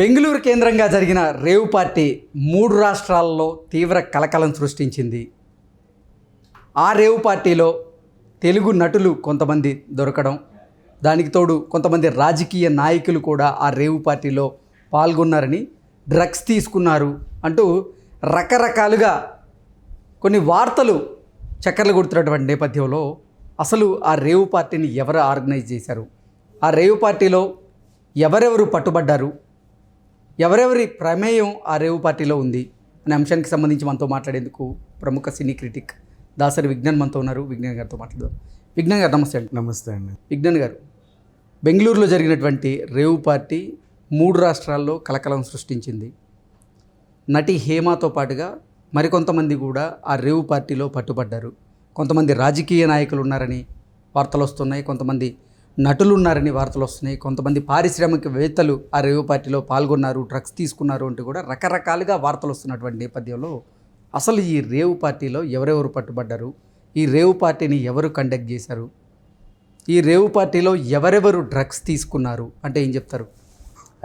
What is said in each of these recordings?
బెంగళూరు కేంద్రంగా జరిగిన rave party మూడు రాష్ట్రాల్లో తీవ్ర కలకలం సృష్టించింది. ఆ రేవ్ పార్టీలో తెలుగు నటులు కొంతమంది దొరకడం దానికి తోడు కొంతమంది రాజకీయ నాయకులు కూడా ఆ రేవ్ పార్టీలో పాల్గొన్నారని డ్రగ్స్ తీసుకున్నారు అంటూ రకరకాలుగా కొన్ని వార్తలు చక్కర్లు కొడుతున్నటువంటి నేపథ్యంలో అసలు ఆ రేవ్ పార్టీని ఎవరు ఆర్గనైజ్ చేశారు? ఆ రేవ్ పార్టీలో ఎవరెవరు పట్టుబడ్డారు? ఎవరెవరి ప్రమేయం ఆ రేవు పార్టీలో ఉంది అనే అంశానికి సంబంధించి మనతో మాట్లాడేందుకు ప్రముఖ సినీ క్రిటిక్ దాసరి విజ్ఞాన్ మనతో ఉన్నారు. విజ్ఞాన్ గారితో మాట్లాడదాం. విజ్ఞాన్ గారు నమస్తే అండి. నమస్తే అండి. విజ్ఞాన్ గారు బెంగళూరులో జరిగినటువంటి రేవు పార్టీ మూడు రాష్ట్రాల్లో కలకలం సృష్టించింది. నటి హేమతో పాటుగా మరికొంతమంది కూడా ఆ రేవు పార్టీలో పట్టుబడ్డారు. కొంతమంది రాజకీయ నాయకులు ఉన్నారని వార్తలు వస్తున్నాయి. కొంతమంది నటులు ఉన్నారని వార్తలు వస్తున్నాయి. కొంతమంది పారిశ్రామికవేత్తలు ఆ రేవు పార్టీలో పాల్గొన్నారు డ్రగ్స్ తీసుకున్నారు అంటూ కూడా రకరకాలుగా వార్తలు వస్తున్నటువంటి నేపథ్యంలో అసలు ఈ రేవు పార్టీలో ఎవరెవరు పట్టుబడ్డారు? ఈ రేవు పార్టీని ఎవరు కండక్ట్ చేశారు? ఈ రేవు పార్టీలో ఎవరెవరు డ్రగ్స్ తీసుకున్నారు? అంటే ఏం చెప్తారు?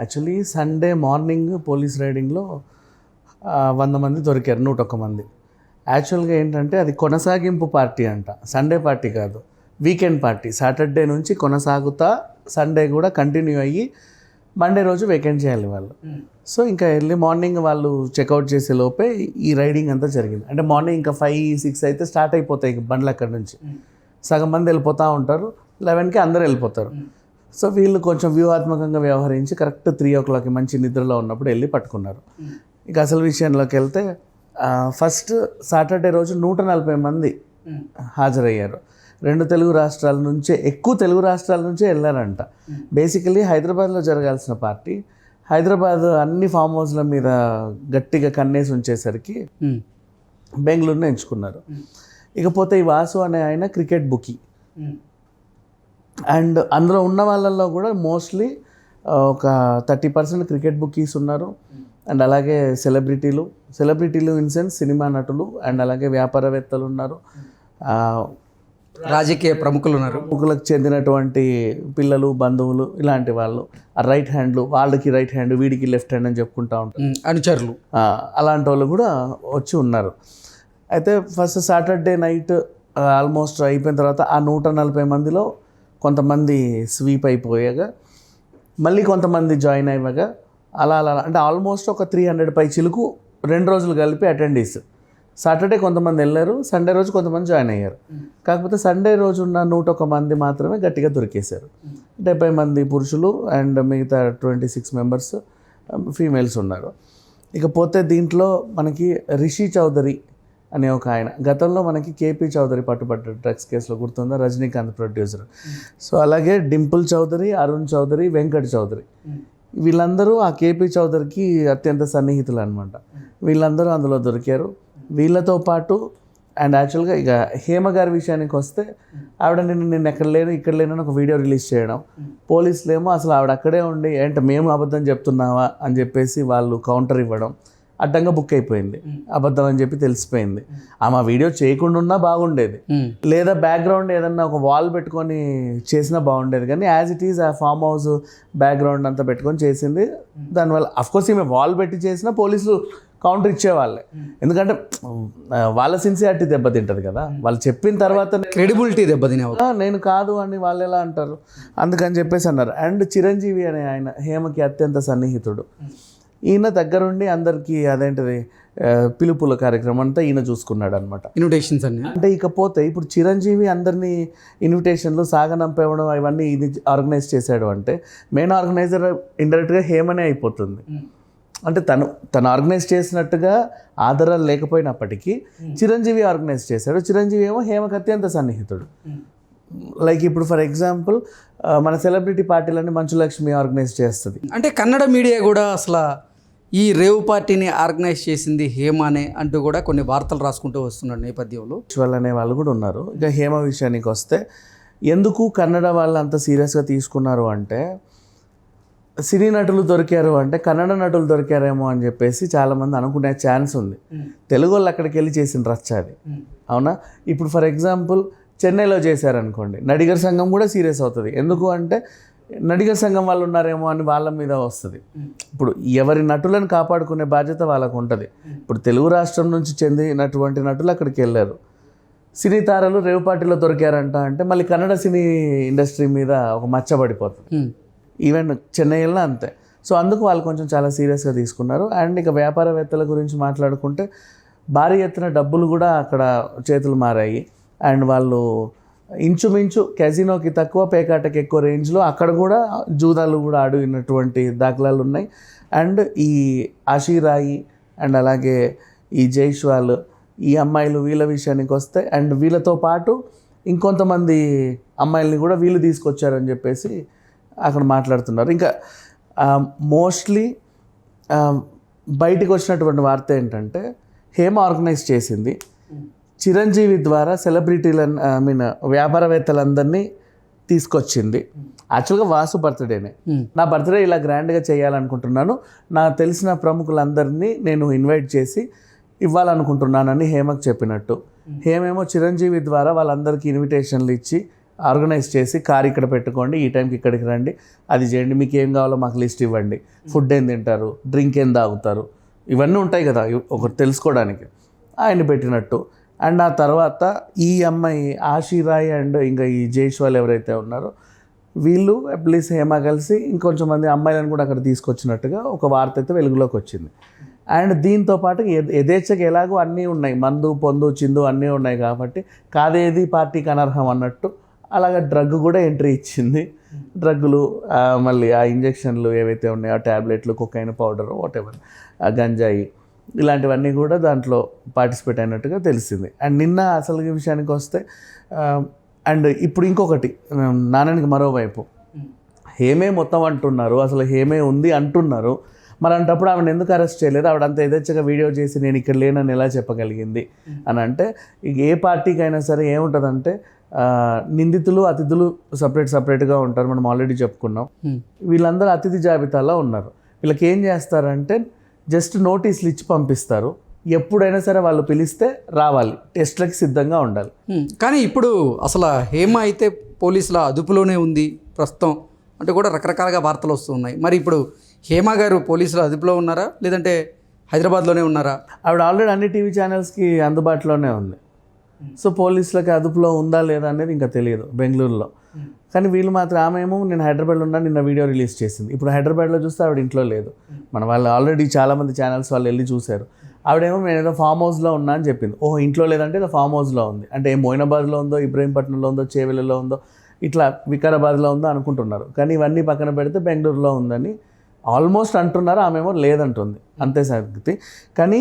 యాక్చువల్లీ సండే మార్నింగ్ పోలీస్ రైడింగ్లో వంద మంది దొరికారు నూట ఒక్క మంది. యాక్చువల్గా ఏంటంటే అది కొనసాగింపు పార్టీ అంట. సండే పార్టీ కాదు. Weekend party. సాటర్డే నుంచి కొనసాగుతా సండే కూడా కంటిన్యూ అయ్యి మండే రోజు వేకెండ్ చేయాలి వాళ్ళు. సో ఇంకా ఎర్లీ మార్నింగ్ వాళ్ళు చెక్అవుట్ చేసే లోపే ఈ రైడింగ్ అంతా జరిగింది. అంటే మార్నింగ్ ఇంకా ఫైవ్ సిక్స్ అయితే స్టార్ట్ అయిపోతాయి ఇంక బండ్లు అక్కడి నుంచి. సగం మంది వెళ్ళిపోతూ ఉంటారు లెవెన్కి అందరూ వెళ్ళిపోతారు. సో వీళ్ళు కొంచెం వ్యూహాత్మకంగా వ్యవహరించి కరెక్ట్ త్రీ ఓ క్లాక్కి మంచి నిద్రలో ఉన్నప్పుడు వెళ్ళి పట్టుకున్నారు. ఇక అసలు విషయంలోకి వెళ్తే ఫస్ట్ సాటర్డే రోజు నూట నలభై మంది హాజరయ్యారు. రెండు తెలుగు రాష్ట్రాల నుంచే ఎక్కువ తెలుగు రాష్ట్రాల నుంచే వెళ్ళారంట. బేసికలీ హైదరాబాద్లో జరగాల్సిన పార్టీ హైదరాబాద్ అన్ని ఫామ్ హౌస్ల మీద గట్టిగా కన్నేసి ఉంచేసరికి. బెంగళూరుని ఎంచుకున్నారు. ఇకపోతే ఈ వాసు అనే ఆయన క్రికెట్ బుకీ అండ్ అందులో ఉన్న వాళ్ళల్లో కూడా మోస్ట్లీ ఒక థర్టీ పర్సెంట్ క్రికెట్ బుకీస్ ఉన్నారు. అండ్ అలాగే సెలబ్రిటీలు సెలబ్రిటీలు ఇన్ సెన్స్ సినిమా నటులు అండ్ అలాగే వ్యాపారవేత్తలు ఉన్నారు. రాజకీయ ప్రముఖులు ఉన్నారు ప్రముఖులకు చెందినటువంటి పిల్లలు బంధువులు ఇలాంటి వాళ్ళు. ఆ రైట్ హ్యాండ్లు వాళ్ళకి రైట్ హ్యాండ్ వీడికి లెఫ్ట్ హ్యాండ్ అని చెప్పుకుంటా ఉంటారు. అనుచరులు. అలాంటి వాళ్ళు కూడా వచ్చి ఉన్నారు. అయితే ఫస్ట్ సాటర్డే నైట్ ఆల్మోస్ట్ అయిపోయిన తర్వాత ఆ నూట నలభై మందిలో కొంతమంది స్వీప్ అయిపోయాగా మళ్ళీ కొంతమంది జాయిన్ అయ్యగా అలా అలా అంటే ఆల్మోస్ట్ ఒక త్రీ హండ్రెడ్ పై చిలుకు రెండు రోజులు కలిపి అటెండీస్ సాటర్డే కొంతమంది వెళ్ళారు సండే రోజు కొంతమంది జాయిన్ అయ్యారు. కాకపోతే సండే రోజు ఉన్న నూట ఒక మంది మాత్రమే గట్టిగా దొరికేశారు. డెబ్బై మంది పురుషులు అండ్ మిగతా twenty six members um, females ఉన్నారు. ఇకపోతే దీంట్లో మనకి రిషి చౌదరి అనే ఒక ఆయన గతంలో మనకి కేపీ చౌదరి పట్టుబడ్డ డ్రగ్స్ కేసులో గుర్తుందా? రజనీకాంత్ ప్రొడ్యూసర్. సో అలాగే డింపుల్ చౌదరి అరుణ్ చౌదరి వెంకట్ చౌదరి. వీళ్ళందరూ ఆ కేపీ చౌదరికి అత్యంత సన్నిహితులు అనమాట వీళ్ళందరూ అందులో దొరికారు. వీళ్ళతో పాటు అండ్ యాక్చువల్గా ఇక హేమ గారి విషయానికి వస్తే ఆవిడ నిన్ను నేను ఎక్కడ లేను ఇక్కడ లేను అని ఒక వీడియో రిలీజ్ చేయడం. పోలీసులు ఏమో అసలు ఆవిడ అక్కడే ఉండి ఏంట మేము అబద్ధం చెప్తున్నావా అని చెప్పేసి వాళ్ళు కౌంటర్ ఇవ్వడం అడ్డంగా బుక్ అయిపోయింది. అబద్ధం అని చెప్పి తెలిసిపోయింది. ఆమె వీడియో చేయకుండా ఉన్నా బాగుండేది. ఉమ్, లేదా బ్యాక్గ్రౌండ్ ఏదన్నా ఒక వాల్ పెట్టుకొని చేసినా బాగుండేది. కానీ యాజ్ ఇట్ ఈజ్ ఆ ఫామ్ హౌస్ బ్యాక్గ్రౌండ్ అంతా పెట్టుకొని చేసింది. దానివల్ల అఫ్కోర్స్ ఈమె వాల్ పెట్టి చేసినా పోలీసులు కౌంటర్ ఇచ్చేవాళ్ళే. ఎందుకంటే వాళ్ళ సిన్సియారిటీ దెబ్బతింటది కదా. వాళ్ళు చెప్పిన తర్వాత క్రెడిబిలిటీ దెబ్బతినే "ఆ, నేను కాదు అని వాళ్ళు ఎలా అంటారు? అందుకని చెప్పేసి అన్నారు. అండ్ చిరంజీవి అనే ఆయన హేమకి అత్యంత సన్నిహితుడు. ఈయన దగ్గరుండి అందరికీ అదేంటిది పిలుపుల కార్యక్రమం అంతా ఈయన చూసుకున్నాడు అనమాట ఇన్విటేషన్స్ అన్ని? అంటే ఇకపోతే ఇప్పుడు చిరంజీవి అందరినీ ఇన్విటేషన్లు సాగనంపేవడం అవన్నీ ఇది ఆర్గనైజ్ చేశాడు అంటే మెయిన్ ఆర్గనైజర్ ఇండైరెక్ట్గా హేమనే అయిపోతుంది. అంటే తను తను ఆర్గనైజ్ చేసినట్టుగా ఆధారాలు లేకపోయినప్పటికీ చిరంజీవి ఆర్గనైజ్ చేశాడు. చిరంజీవి ఏమో హేమకు అత్యంత సన్నిహితుడు. లైక్ ఇప్పుడు ఫర్ ఎగ్జాంపుల్ మన సెలబ్రిటీ పార్టీలన్నీ మంచులక్ష్మి ఆర్గనైజ్ చేస్తుంది. అంటే కన్నడ మీడియా కూడా అసలు ఈ రేవ్ పార్టీని ఆర్గనైజ్ చేసింది హేమానే అంటూ కూడా కొన్ని వార్తలు రాసుకుంటూ వస్తున్నారు నేపథ్యంలో. విజువల్ అనే వాళ్ళు కూడా ఉన్నారు. ఇక హేమ విషయానికి వస్తే ఎందుకు కన్నడ వాళ్ళు అంత సీరియస్గా తీసుకున్నారు అంటే సినీ నటులు దొరికారు అంటే కన్నడ నటులు దొరికారేమో అని చెప్పేసి చాలామంది అనుకునే ఛాన్స్ ఉంది. తెలుగు వాళ్ళు అక్కడికి వెళ్ళి చేసిన రచ్చ అది. అవునా? ఇప్పుడు ఫర్ ఎగ్జాంపుల్ చెన్నైలో చేశారనుకోండి నడిగర్ సంఘం కూడా సీరియస్ అవుతుంది. ఎందుకు అంటే నడిగ సంఘం వాళ్ళు ఉన్నారేమో అని వాళ్ళ మీద వస్తుంది. ఇప్పుడు ఎవరి నటులను కాపాడుకునే బాధ్యత వాళ్ళకు ఉంటుంది. ఇప్పుడు తెలుగు రాష్ట్రం నుంచి చెందినటువంటి నటులు అక్కడికి వెళ్ళారు. సినీ తారలు రేవు పార్టీలో దొరికారంట అంటే మళ్ళీ కన్నడ సినీ ఇండస్ట్రీ మీద ఒక మచ్చ పడిపోతుంది. ఉమ్. ఈవెన్ చెన్నైలో అంతే. సో అందుకు వాళ్ళు కొంచెం చాలా సీరియస్గా తీసుకున్నారు. అండ్ ఇక వ్యాపారవేత్తల గురించి మాట్లాడుకుంటే భారీ ఎత్తున డబ్బులు కూడా అక్కడ చేతులు మారాయి. అండ్ వాళ్ళు ఇంచుమించు కెజినోకి తక్కువ పేకాటకి ఎక్కువ రేంజ్లో అక్కడ కూడా జూదాలు కూడా ఆడినటువంటి దాఖలాలు ఉన్నాయి. అండ్ ఈ ఆషీరాయి అండ్ అలాగే ఈ జైష్వాల్ ఈ అమ్మాయిలు వీళ్ళ విషయానికి వస్తే అండ్ వీళ్ళతో పాటు ఇంకొంతమంది అమ్మాయిల్ని కూడా వీళ్ళు తీసుకొచ్చారని చెప్పేసి అక్కడ మాట్లాడుతున్నారు. ఇంకా మోస్ట్లీ బయటికి వచ్చినటువంటి వార్త ఏంటంటే హేమ ఆర్గనైజ్ చేసింది. చిరంజీవి ద్వారా సెలబ్రిటీలను ఐ మీన్ వ్యాపారవేత్తలందరినీ తీసుకొచ్చింది. యాక్చువల్గా వాసు బర్త్డేనే Hmm. నా బర్త్డే ఇలా గ్రాండ్గా చేయాలనుకుంటున్నాను. నాకు తెలిసిన ప్రముఖులందరినీ నేను ఇన్వైట్ చేసి ఇవ్వాలనుకుంటున్నానని హేమకు చెప్పినట్టు. హేమేమో చిరంజీవి ద్వారా వాళ్ళందరికీ ఇన్విటేషన్లు ఇచ్చి ఆర్గనైజ్ చేసి కార్ ఇక్కడ పెట్టుకోండి ఈ టైంకి ఇక్కడికి రండి అది చేయండి మీకు ఏం కావాలో మాకు లిస్ట్ ఇవ్వండి. ఫుడ్ ఏం తింటారు డ్రింక్ ఏం తాగుతారు ఇవన్నీ ఉంటాయి కదా ఒకరు ఒకటి తెలుసుకోవడానికి. ఆయన పెట్టినట్టు. అండ్ ఆ తర్వాత ఈ అమ్మాయి ఆశీరాయ్ అండ్ ఇంకా ఈ జైష్వాల్ ఎవరైతే ఉన్నారో వీళ్ళు ప్లీజ్ హేమ కలిసి ఇంకొంచెం మంది అమ్మాయిలను కూడా అక్కడ తీసుకొచ్చినట్టుగా ఒక వార్త అయితే వెలుగులోకి వచ్చింది. అండ్ దీంతో పాటు యథేచ్ఛకి ఎలాగో అన్నీ ఉన్నాయి మందు పొందు చిందు అన్నీ ఉన్నాయి కాబట్టి కాదేది పార్టీకి అనర్హం అన్నట్టు అలాగే డ్రగ్ కూడా ఎంట్రీ ఇచ్చింది. డ్రగ్గులు ఆ, మళ్ళీ ఆ ఇంజెక్షన్లు ఏవైతే ఉన్నాయో ఆ ట్యాబ్లెట్లు కొకైన్ పౌడర్ వాట్ ఎవర్ గంజాయి ఇలాంటివన్నీ కూడా దాంట్లో పార్టిసిపేట్ అయినట్టుగా తెలిసింది. అండ్ నిన్న అసలు విషయానికి వస్తే అండ్ ఇప్పుడు ఇంకొకటి నాణ్యానికి మరోవైపు హేమే మొత్తం అంటున్నారు అసలు హేమే ఉంది అంటున్నారు. మరి అంటప్పుడు ఆవిడ ఎందుకు అరెస్ట్ చేయలేదు? ఆవిడ అంత ఎదచ్చగా వీడియో చేసి నేను ఇక్కడ లేనని ఎలా చెప్పగలిగింది? అని అంటే ఏ పార్టీకైనా సరే ఏముంటుందంటే నిందితులు అతిథులు సపరేట్ సపరేట్గా ఉంటారు. మనం ఆల్రెడీ చెప్పుకున్నాం. వీళ్ళందరూ అతిథి జాబితాలో ఉన్నారు. వీళ్ళకి ఏం చేస్తారంటే జస్ట్ నోటీసులు ఇచ్చి పంపిస్తారు. ఎప్పుడైనా సరే వాళ్ళు పిలిస్తే రావాలి. టెస్ట్లకి సిద్ధంగా ఉండాలి. కానీ ఇప్పుడు అసలు హేమ అయితే పోలీసుల అదుపులోనే ఉంది ప్రస్తుతం. అంటే కూడా రకరకాలుగా వార్తలు వస్తున్నాయి మరి ఇప్పుడు హేమ గారు పోలీసులు అదుపులో ఉన్నారా? లేదంటే హైదరాబాద్లోనే ఉన్నారా? ఆవిడ ఆల్రెడీ అన్ని టీవీ ఛానల్స్కి అందుబాటులోనే ఉంది. సో పోలీసులకి అదుపులో ఉందా లేదా అనేది ఇంకా తెలియదు బెంగళూరులో. కానీ వీళ్ళు మాత్రం ఆమె ఏమో నేను హైదరాబాద్లో ఉన్నా నిన్న వీడియో రిలీజ్ చేసింది. ఇప్పుడు హైదరాబాద్లో చూస్తే ఆవిడ ఇంట్లో లేదు. మన వాళ్ళు ఆల్రెడీ చాలామంది ఛానల్స్ వాళ్ళు వెళ్ళి చూశారు. ఆవిడేమో నేను ఏదో ఫామ్ హౌస్లో ఉన్నా అని చెప్పింది. ఓహో ఇంట్లో లేదంటే ఏదో ఫామ్ హౌస్లో ఉంది. అంటే ఏం మోయినాబాద్లో ఉందో ఇబ్రహీంపట్నంలో ఉందో చేవెళ్ళలో ఉందో ఇట్లా వికారాబాద్లో ఉందో అనుకుంటున్నారు. కానీ ఇవన్నీ పక్కన పెడితే బెంగళూరులో ఉందని ఆల్మోస్ట్ అంటున్నారు ఆమెమో లేదంటుంది. అంతే సంగతి కానీ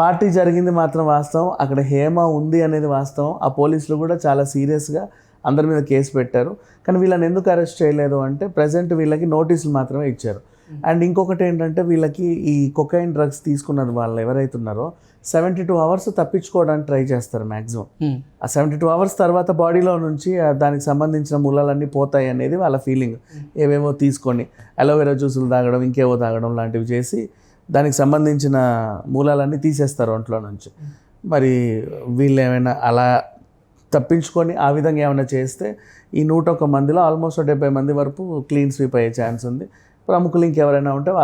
పార్టీ జరిగింది మాత్రం వాస్తవం అక్కడ హేమ ఉంది అనేది వాస్తవం. ఆ పోలీసులు కూడా చాలా సీరియస్గా అందరి మీద కేసు పెట్టారు. కానీ వీళ్ళని ఎందుకు అరెస్ట్ చేయలేదు అంటే ప్రజెంట్ వీళ్ళకి నోటీసులు మాత్రమే ఇచ్చారు. అండ్ ఇంకొకటి ఏంటంటే వీళ్ళకి ఈ కొకైన్ డ్రగ్స్ తీసుకున్నది వాళ్ళు ఎవరైతే ఉన్నారో సెవెంటీ టూ అవర్స్ తప్పించుకోవడానికి ట్రై చేస్తారు మ్యాక్సిమం ఉమ్. ఆ సెవెంటీ టూ అవర్స్ తర్వాత బాడీలో నుంచి దానికి సంబంధించిన మూలాలన్నీ పోతాయి అనేది వాళ్ళ ఫీలింగ్ ఏవేవో తీసుకొని అలోవెరా జ్యూసులు తాగడం ఇంకేవో తాగడం లాంటివి చేసి దానికి సంబంధించిన మూలాలన్నీ తీసేస్తారు ఒంట్లో నుంచి. మరి వీళ్ళు ఏమైనా అలా తప్పించుకొని ఆ విధంగా ఏమైనా చేస్తే ఈ నూట ఒక్క మందిలో ఆల్మోస్ట్ డెబ్బై మంది వరకు క్లీన్ స్వీప్ అయ్యే ఛాన్స్ ఉంది. ప్రముఖులు ఇంకెవరైనా ఉంటే